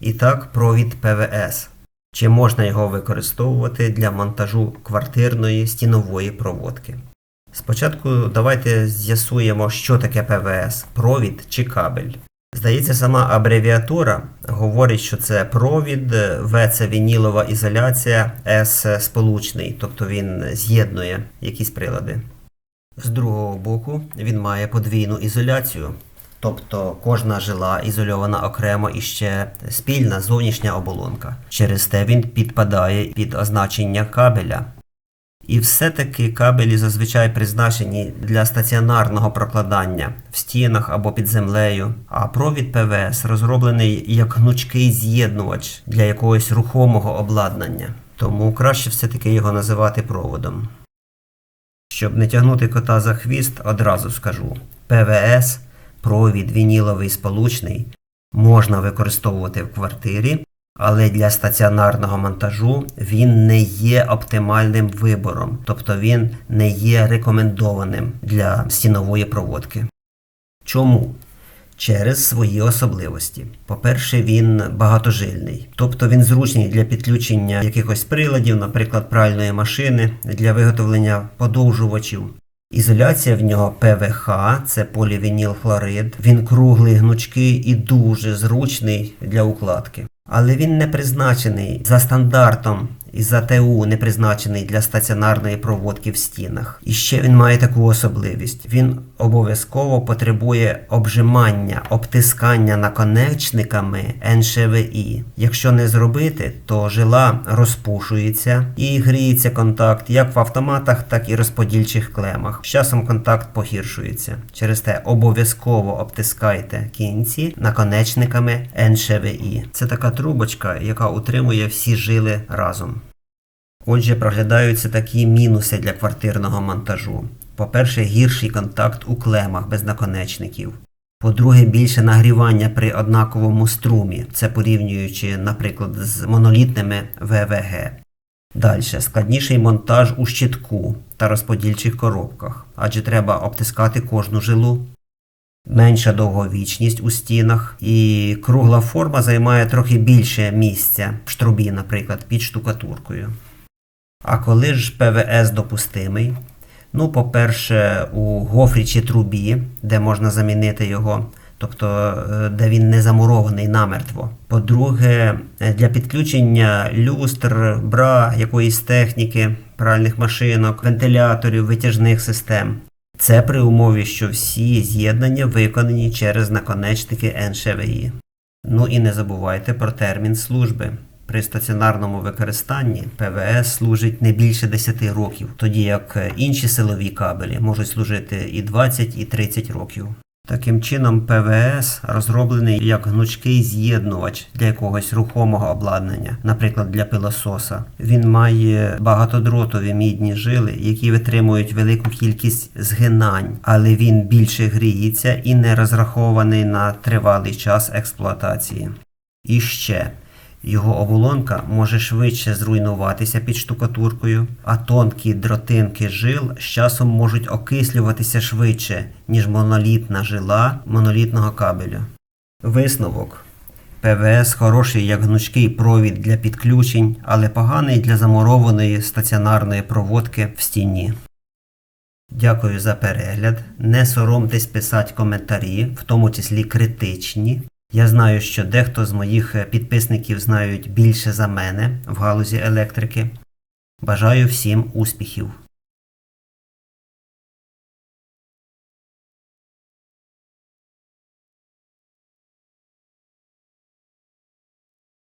І так, провід ПВС. Чи можна його використовувати для монтажу квартирної стінової проводки? Спочатку давайте з'ясуємо, що таке ПВС провід чи кабель. Здається, сама абревіатура говорить, що це провід, В це вінілова ізоляція, С сполучний, тобто він з'єднує якісь прилади. З другого боку він має подвійну ізоляцію, тобто кожна жила ізольована окремо і ще спільна зовнішня оболонка. Через те він підпадає під означення кабеля. І все-таки кабелі зазвичай призначені для стаціонарного прокладання в стінах або під землею, а провід ПВС розроблений як гнучкий з'єднувач для якогось рухомого обладнання. Тому краще все-таки його називати проводом. Щоб не тягнути кота за хвіст, одразу скажу: ПВС, провід вініловий сполучний, можна використовувати в квартирі, але для стаціонарного монтажу він не є оптимальним вибором, тобто він не є рекомендованим для стінової проводки. Чому? Через свої особливості. По-перше, він багатожильний, тобто він зручний для підключення якихось приладів, наприклад, пральної машини, для виготовлення подовжувачів. Ізоляція в нього ПВХ, це полівінілхлорид. Він круглий, гнучкий і дуже зручний для укладки. Але він не призначений за стандартом і за ТУ не призначений для стаціонарної проводки в стінах. І ще він має таку особливість: він обов'язково потребує обжимання, обтискання наконечниками НШВІ. Якщо не зробити, то жила розпушується і гріється контакт як в автоматах, так і розподільчих клемах. З часом контакт погіршується. Через те обов'язково обтискайте кінці наконечниками НШВІ. Це така трубочка, яка утримує всі жили разом. Отже, проглядаються такі мінуси для квартирного монтажу. По-перше, гірший контакт у клемах без наконечників. По-друге, більше нагрівання при однаковому струмі, це порівнюючи, наприклад, з монолітними ВВГ. Далі, складніший монтаж у щитку та розподільчих коробках, адже треба обтискати кожну жилу. Менша довговічність у стінах, і кругла форма займає трохи більше місця в штрубі, наприклад, під штукатуркою. А коли ж ПВС допустимий? Ну, по-перше, у гофрі чи трубі, де можна замінити його, тобто е, де він не замурований намертво. По-друге, е, для підключення люстр, бра, якоїсь техніки, пральних машинок, вентиляторів, витяжних систем. Це при умові, що всі з'єднання виконані через наконечники НШВІ. Ну і не забувайте про термін служби. При стаціонарному використанні ПВС служить не більше 10 років, тоді як е, інші силові кабелі можуть служити і 20, і 30 років. Таким чином, ПВС розроблений як гнучкий з'єднувач для якогось рухомого обладнання, наприклад, для пилососа. Він має багатодротові мідні жили, які витримують велику кількість згинань, але він більше гріється і не розрахований на тривалий час експлуатації. І ще. Його оболонка може швидше зруйнуватися під штукатуркою, а тонкі дротинки жил з часом можуть окислюватися швидше, ніж монолітна жила монолітного кабелю. Висновок. ПВС хороший як гнучкий провід для підключень, але поганий для замурованої стаціонарної проводки в стіні. Дякую за перегляд. Не соромтесь писати коментарі, в тому числі критичні. Я знаю, що дехто з моїх е, підписників знають більше за мене в галузі електрики. Бажаю всім успіхів!